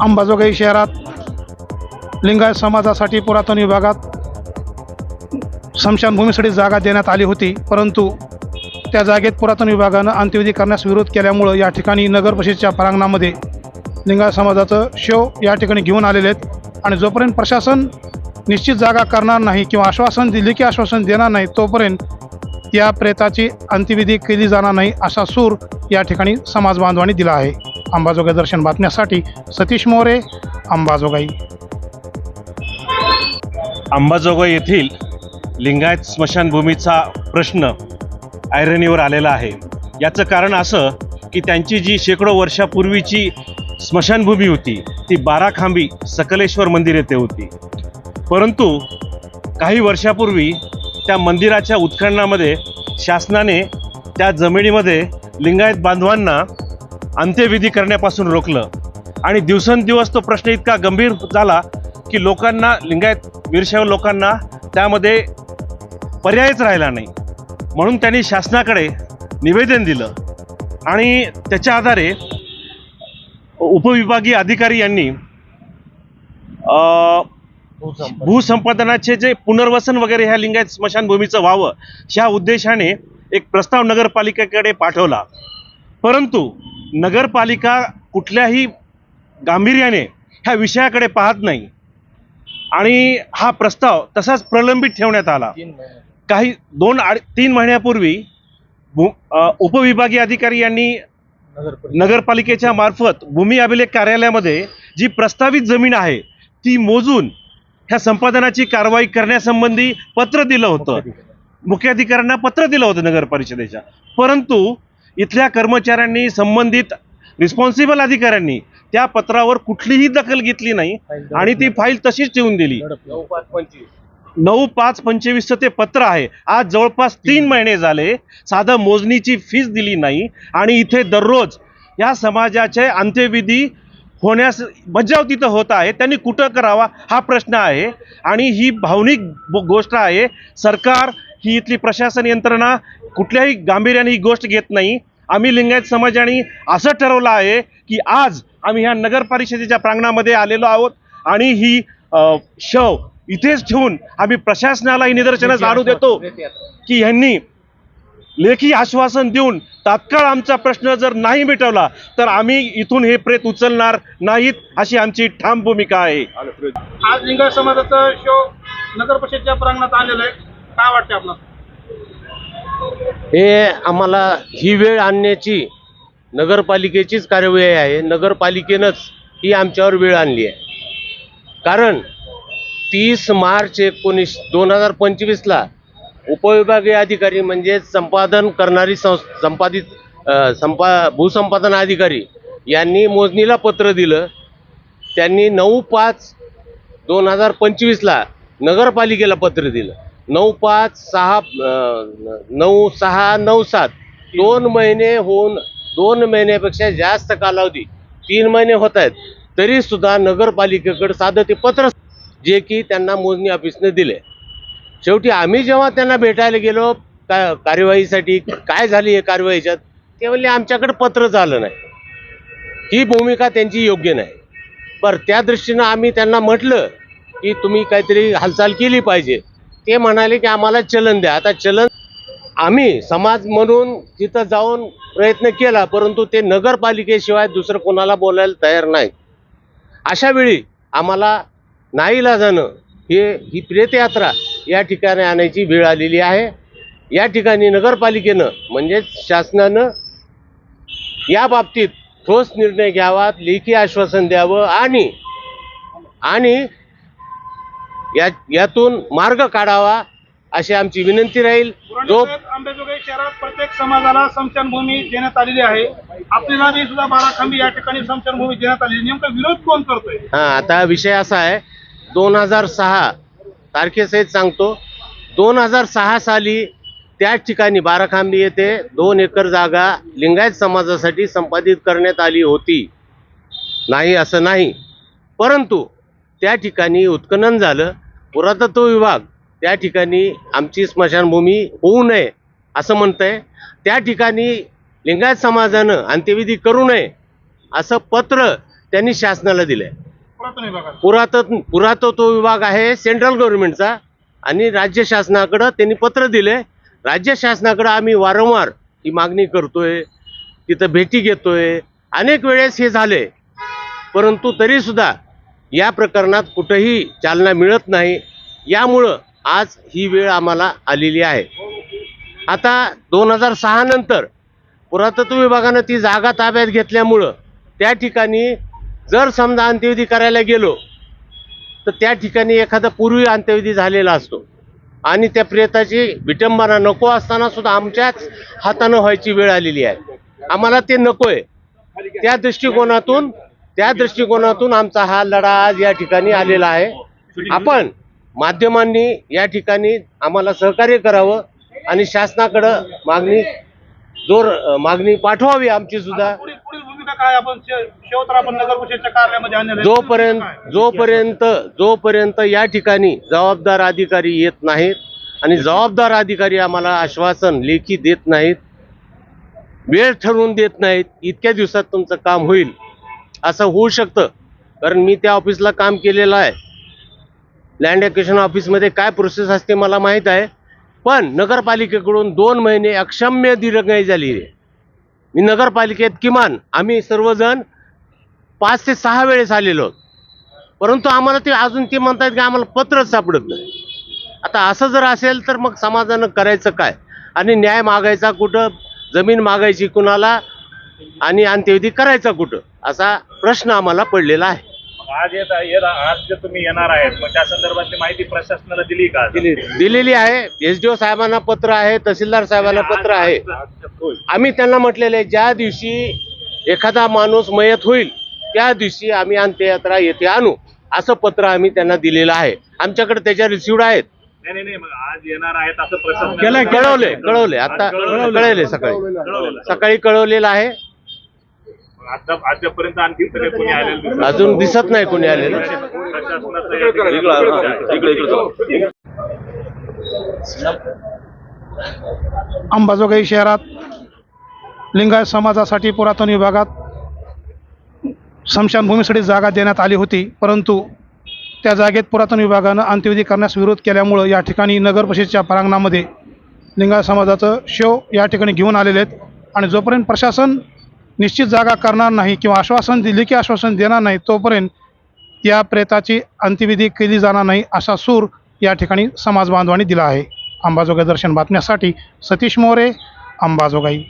अंबाजोगाई शहरात लिंगायत समाजासाठी पुरातन विभागात स्मशानभूमीसाठी जागा देण्यात आली होती परंतु त्या जागेत पुरातन विभागानं अंत्यविधी करण्यास विरोध केल्यामुळं या ठिकाणी नगरपरिषदेच्या प्रांगणामध्ये लिंगायत समाजाचं शो या ठिकाणी घेऊन आलेले आहेत. आणि जोपर्यंत प्रशासन निश्चित जागा करणार नाही किंवा आश्वासन दिले की आश्वासन देणार नाही तोपर्यंत या प्रेताची अंत्यविधी केली जाणार नाही असा सूर या ठिकाणी समाज बांधवांनी दिला आहे. अंबाजोगाई दर्शन बातम्यासाठी सतीश मोरे अंबाजोगाई. अंबाजोगाई येथील लिंगायत स्मशानभूमीचा प्रश्न ऐरणीवर आलेला आहे. याचं कारण असं की त्यांची जी शेकडो वर्षापूर्वीची स्मशानभूमी होती ती बारा खांबी सकलेश्वर मंदिर येथे होती. परंतु काही वर्षापूर्वी त्या मंदिराच्या उत्खननामध्ये शासनाने त्या जमिनीमध्ये लिंगायत बांधवांना अंत्यविधी करण्यापासून रोखलं. आणि दिवसेंदिवस तो प्रश्न इतका गंभीर झाला की लोकांना लिंगायत वीरशैव लोकांना त्यामध्ये पर्यायच राहिला नाही. म्हणून त्यांनी शासनाकडे निवेदन दिलं. आणि त्याच्या आधारे उपविभागीय अधिकारी यांनी भूसंपादनाचे जे पुनर्वसन वगैरे ह्या लिंगायत स्मशानभूमीचं व्हावं ह्या उद्देशाने एक प्रस्ताव नगरपालिकेकडे पाठवला. परंतु नगरपालिका कुठल्याही गांभीर्याने ह्या विषयाकडे पाहत नाही. आणि हा प्रस्ताव तसाच प्रलंबित ठेवण्यात आला. काही दोन आड तीन महिन्यापूर्वी उपविभागीय अधिकारी यांनी नगरपालिकेच्या मार्फत भूमी अभिलेख कार्यालयामध्ये जी प्रस्तावित जमीन आहे ती मोजून ह्या संपादनाची कारवाई करण्यासंबंधी पत्र दिलं होतं. मुख्याधिकाऱ्यांना. पत्र दिलं होतं नगर परिषदेच्या परंतु इथल्या कर्मचाऱ्यांनी संबंधित रिस्पॉन्सिबल अधिकाऱ्यांनी त्या पत्रावर कुठलीही दखल घेतली नाही आणि ती फाईल तशीच ठेवून दिली. नऊ पाच पंचवीसचं ते पत्र आहे. आज जवळपास तीन महिने झाले. साधं मोजणीची फीस दिली नाही. आणि इथे दररोज या समाजाचे अंत्यविधी होण्यास मज्जाव तिथं होत आहे. त्यांनी कुठं करावा हा प्रश्न आहे. आणि ही भावनिक गोष्ट आहे. सरकार ही इथली प्रशासन यंत्रणा कुठल्याही गांभीर्याने ही गोष्ट घेत नाही. आम्ही लिंगायत समाजाने असं ठरवलं आहे की आज आम्ही ह्या नगर परिषदेच्या प्रांगणामध्ये आलेलो आहोत आणि ही शव इथेच ठेवून आम्ही प्रशासनालाही निदर्शनास आणू देतो की ह्यांनी लेखी आश्वासन देऊन तात्काळ आमचा प्रश्न जर नाही मिटवला तर आम्ही इथून हे प्रेत उचलणार नाहीत अशी आमची ठाम भूमिका आहे. आज लिंगायत समाजाचा शो नगर परिषदेच्या प्रांगणात आलेला आहे. काय वाटतं आपल्याला हे आम्हाला ही वेळ आणण्याची नगरपालिकेचीच कार्यवाही आहे. नगरपालिकेनंच ही आमच्यावर वेळ आणली आहे. कारण तीस मार्च एकोणीस दोन हजार पंचवीसला उपविभागीय अधिकारी म्हणजे संपादन करणारी संस् संपादित संपा भूसंपादन अधिकारी यांनी मोजणीला पत्र दिलं. त्यांनी नऊ पाच दोन हजार पंचवीसला नगरपालिकेला पत्र दिलं. नऊ पाच सहा अं, नऊ सहा नऊ सात. दोन महिने होऊन दोन महिन्यापेक्षा जास्त कालावधी तीन महिने होत आहेत. तरी सुद्धा नगरपालिकेकडे साधं ते पत्र जे की त्यांना मोजणी ऑफिसने दिले. शेवटी आम्ही जेव्हा त्यांना भेटायला गेलो का कार्यवाहीसाठी काय झाली आहे कार्यवाहीच्यात ते म्हणले आमच्याकडे पत्र झालं नाही. ही भूमिका त्यांची योग्य नाही. बरं त्या दृष्टीनं आम्ही त्यांना म्हटलं की तुम्ही काहीतरी हालचाल केली पाहिजे. ते म्हणाले की आम्हाला चलन द्या. आता चलन आम्ही समाज म्हणून तिथं जाऊन प्रयत्न केला परंतु ते नगरपालिकेशिवाय दुसरं कोणाला बोलायला तयार नाही. अशा वेळी आम्हाला नाईलाजानं हे ही प्रेतयात्रा या ठिकाणी आणायची वेळ आलेली आहे. या ठिकाणी नगरपालिकेनं म्हणजेच शासनानं या बाबतीत ठोस निर्णय घ्यावा लेखी आश्वासन द्यावं आणि आणि या यातून मार्ग काढावा अशी आमची विनंती राहील. जो आंबेजोगाई शहरात प्रत्येक समाजाला स्मशानभूमी देण्यात आलेली आहे. आपल्याला सुद्धा बाराखांबी या ठिकाणी स्मशानभूमी देण्यात आलेली. नेमका विरोध कोण करतोय? हा आता विषय असा आहे. दोन हजार सहा तारखेसहित सांगतो. दोन हजार सहा साली त्याच ठिकाणी बाराखांबी येथे दोन एकर जागा लिंगायत समाजासाठी संपादित करण्यात आली होती. नाही असं नाही. परंतु त्या ठिकाणी उत्खनन झालं. पुरातत्व विभाग त्या ठिकाणी आमची स्मशानभूमी होऊ नये असं म्हणतंय. त्या ठिकाणी लिंगायत समाजानं अंत्यविधी करू नये असं पत्र त्यांनी शासनाला दिलंय. पुरातन विभागात पुरातत्व पुरातत्व विभाग आहे सेंट्रल गव्हर्नमेंटचा आणि राज्य शासनाकडं त्यांनी पत्र दिले राज्य शासनाकडं आम्ही वारंवार ही मागणी करतोय तिथं भेटी घेतोय. अनेक वेळेस हे झाले परंतु तरीसुद्धा या प्रकरणात कुठंही चालना मिळत नाही. यामुळं आज ही वेळ आम्हाला आलेली आहे. आता दोन हजार सहा नंतर पुरातत्व विभागानं ती जागा ताब्यात घेतल्यामुळं त्या ठिकाणी जर समजा अंत्यविधी करायला गेलो तर त्या ठिकाणी एखादा पूर्वी अंत्यविधी झालेला असतो. आणि त्या प्रेताची विटंबना नको असताना सुद्धा आमच्याच हातानं व्हायची वेळ आलेली आहे. आम्हाला ते नको आहे त्या दृष्टिकोनातून त्या दृष्टिकोनातून आमचा हा लढा आज या ठिकाणी आलेला आहे आपण माध्यमांनी या ठिकाणी आम्हाला सहकार्य करावं आणि शासनाकडं मागणी जोर मागणी पाठवावी आमची सुद्धा काय आपण आपण कार्यालयामध्ये. जोपर्यंत? जोपर्यंत जोपर्यंत या ठिकाणी जबाबदार अधिकारी येत नाहीत आणि जबाबदार अधिकारी आम्हाला आश्वासन लेखी देत नाहीत वेळ ठरवून देत नाहीत इतक्या दिवसात तुमचं काम होईल असं होऊ शकतं. कारण मी त्या ऑफिसला काम केलेलं आहे. लँड ॲक्विशन ऑफिसमध्ये काय प्रोसेस असते मला माहीत आहे. पण नगरपालिकेकडून दोन महिने अक्षम्य दिरंगाई झाली आहे. मी नगरपालिकेत किमान आम्ही सर्वजण पाच ते सहा वेळेस आलेलो आहोत. परंतु आम्हाला ते अजून ते म्हणतात की आम्हाला पत्रच सापडत नाही. आता असं जर असेल तर मग समाजानं करायचं काय? आणि न्याय मागायचा कुठं? जमीन मागायची कुणाला? आणि अंत्यविधी करायचा कुठं? असा प्रश्न आम्हाला पडलेला आहे. आज येत आज जे तुम्ही येणार आहेत मग त्या संदर्भातली माहिती प्रशासनाला दिली का? दिलेली आहे. एस डी ओ साहेबांना पत्र आहे तहसीलदार साहेबांना पत्र आहे. आम्ही त्यांना म्हटलेलं आहे ज्या दिवशी एखादा माणूस मयत होईल त्या दिवशी आम्ही अंत्ययात्रा येथे आणू असं पत्र आम्ही त्यांना दिलेलं आहे. आमच्याकडे त्याच्या रिसिव्ड आहेत. नाही नाही मग आज येणार आहेत असं प्रशासन कळवले कळवले आता कळले सकाळी. सकाळी कळवलेलं आहे. आता आजपर्यंत आणखी सगळे कोणी आलेलं दिसत नाही. अजून दिसत नाही कोणी आलेलं ठिकाणी- अंबाजोगाई शहरात लिंगायत समाजासाठी पुरातन विभागात स्मशानभूमीसाठी जागा देण्यात आली होती परंतु त्या जागेत पुरातन विभागानं अंत्यविधी करण्यास विरोध केल्यामुळं या ठिकाणी नगर परिषदेच्या प्रांगणामध्ये लिंगायत समाजाचं शेव या ठिकाणी घेऊन आलेले आहेत आणि जोपर्यंत प्रशासन निश्चित जागा करणार नाही किंवा आश्वासन दिले की आश्वासन देणार नाही तोपर्यंत या प्रेताची अंत्यविधी केली जाणार नाही असा सूर या ठिकाणी समाज बांधवांनी दिला आहे. अंबाजोगाई दर्शन बातम्यासाठी सतीश मोरे अंबाजोगाई.